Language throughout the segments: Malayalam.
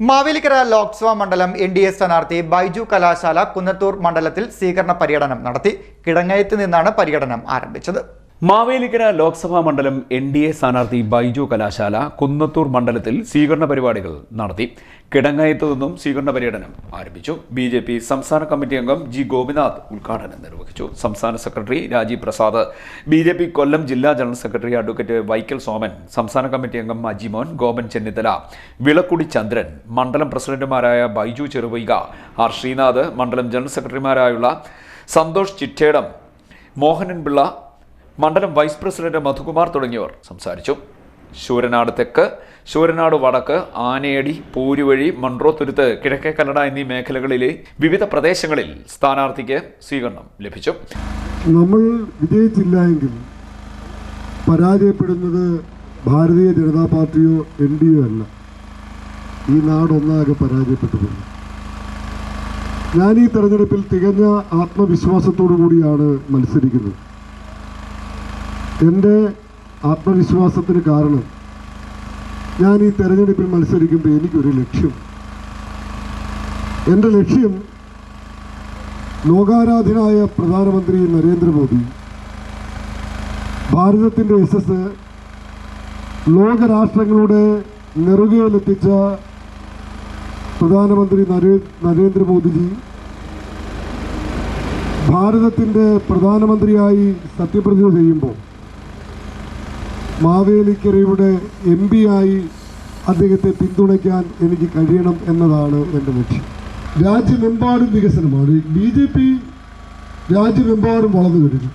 മാവേലിക്കര ലോക്സഭാ മണ്ഡലം എൻ ഡി എ സ്ഥാനാർത്ഥി ബൈജു കലാശാല കുന്നത്തൂർ മണ്ഡലത്തിൽ സ്വീകരണ പര്യടനം നടത്തി. കിടങ്ങയത്ത് നിന്നാണ് പര്യടനം ആരംഭിച്ചത്. മാവേലിക്കര ലോക്സഭാ മണ്ഡലം എൻ ഡി എ സ്ഥാനാർത്ഥി ബൈജു കലാശാല കുന്നത്തൂർ മണ്ഡലത്തിൽ സ്വീകരണ പരിപാടികൾ നടത്തി. കിടങ്ങയത്ത് നിന്നും സ്വീകരണ പര്യടനം ആരംഭിച്ചു. ബി ജെ പി സംസ്ഥാന കമ്മിറ്റി അംഗം ജി ഗോപിനാഥ് ഉദ്ഘാടനം നിർവഹിച്ചു. സംസ്ഥാന secretary Rajeev Prasad B J P Kollam ജില്ലാ general secretary advocate Vaikkal Soman സംസ്ഥാന കമ്മിറ്റി അംഗം അജിമോൻ ഗോപൻ ചെന്നിത്തല വിളക്കുടി ചന്ദ്രൻ മണ്ഡലം പ്രസിഡന്റുമാരായ ബൈജു ചെറുവൈക ആർ ശ്രീനാഥ് മണ്ഡലം ജനറൽ സെക്രട്ടറിമാരായുള്ള സന്തോഷ് ചിറ്റേടം മോഹനൻ പിള്ള മണ്ഡലം വൈസ് പ്രസിഡന്റ് മധുകുമാർ തുടങ്ങിയവർ സംസാരിച്ചു. ശൂരനാട് തെക്ക് ശൂരനാട് വടക്ക് ആനയടി പൂരുവഴി മൺട്രോത്തുരുത്ത് കിഴക്കേ കന്നഡ എന്നീ മേഖലകളിലെ വിവിധ പ്രദേശങ്ങളിൽ സ്ഥാനാർത്ഥിക്ക് സ്വീകരണം ലഭിച്ചു. നമ്മൾ വിജയിച്ചില്ല എങ്കിൽ പരാജയപ്പെടുന്നത് ഭാരതീയ ജനതാ പാർട്ടിയോ എൻ ഡി ഒ അല്ല. ഈ നാടൊന്നാകെ പരാജയപ്പെട്ടു പോയി ഞാൻ ഈ തെരഞ്ഞെടുപ്പിൽ തികഞ്ഞ ആത്മവിശ്വാസത്തോടു കൂടിയാണ് മത്സരിക്കുന്നത്. എന്റെ ആത്മവിശ്വാസത്തിന് കാരണം ഞാൻ ഈ തെരഞ്ഞെടുപ്പിൽ മത്സരിക്കുമ്പോൾ എനിക്കൊരു ലക്ഷ്യം. എന്റെ ലക്ഷ്യം ലോകാരാധനായ പ്രധാനമന്ത്രി നരേന്ദ്രമോദി ഭാരതത്തിന്റെ യശസ് ലോകരാഷ്ട്രങ്ങളുടെ നെറുകയിലെത്തിച്ച പ്രധാനമന്ത്രി നരേ നരേന്ദ്രമോദിജി ഭാരതത്തിന്റെ പ്രധാനമന്ത്രിയായി സത്യപ്രതിജ്ഞ ചെയ്യുമ്പോൾ മാവേലിക്കരയുടെ എം ആയി അദ്ദേഹത്തെ പിന്തുണയ്ക്കാൻ എനിക്ക് കഴിയണം എന്നതാണ് എന്റെ ലക്ഷ്യം. രാജ്യമെമ്പാടും വികസനമാണ്. ബി ജെ പി രാജ്യമെമ്പാടും വളർന്നു കഴിഞ്ഞു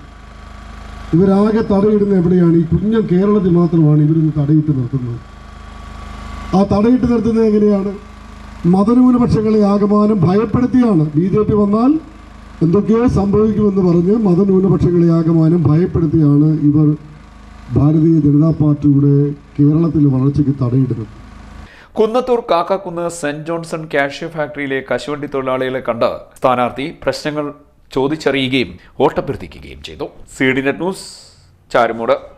ഇവരാകെ തടയിടുന്ന എവിടെയാണ്? ഈ കുഞ്ഞൻ കേരളത്തിൽ മാത്രമാണ് ഇവരിന്ന് തടയിട്ട് നിർത്തുന്നത്. ആ തടയിട്ട് നിർത്തുന്നത് എങ്ങനെയാണ്? മതന്യൂനപക്ഷങ്ങളെ ആകമാനം ഭയപ്പെടുത്തിയാണ് ബി ജെ പി വന്നാൽ എന്തൊക്കെയോ സംഭവിക്കുമെന്ന് പറഞ്ഞ് മതന്യൂനപക്ഷങ്ങളെ ആകമാനം ഭയപ്പെടുത്തിയാണ് ഇവർ ഭാരതീയ ജനതാ പാർട്ടിയുടെ കേരളത്തിലെ വളർച്ചയ്ക്ക് തടയിടുന്നത് Kunnathur Kakkakunnu saint Johnson cashew ഫാക്ടറിയിലെ കശുവണ്ടി തൊഴിലാളികളെ കണ്ട് സ്ഥാനാർത്ഥി പ്രശ്നങ്ങൾ ചോദിച്ചറിയുകയും വോട്ടഭ്യർത്ഥിക്കുകയും ചെയ്തു. C D net news Charumood.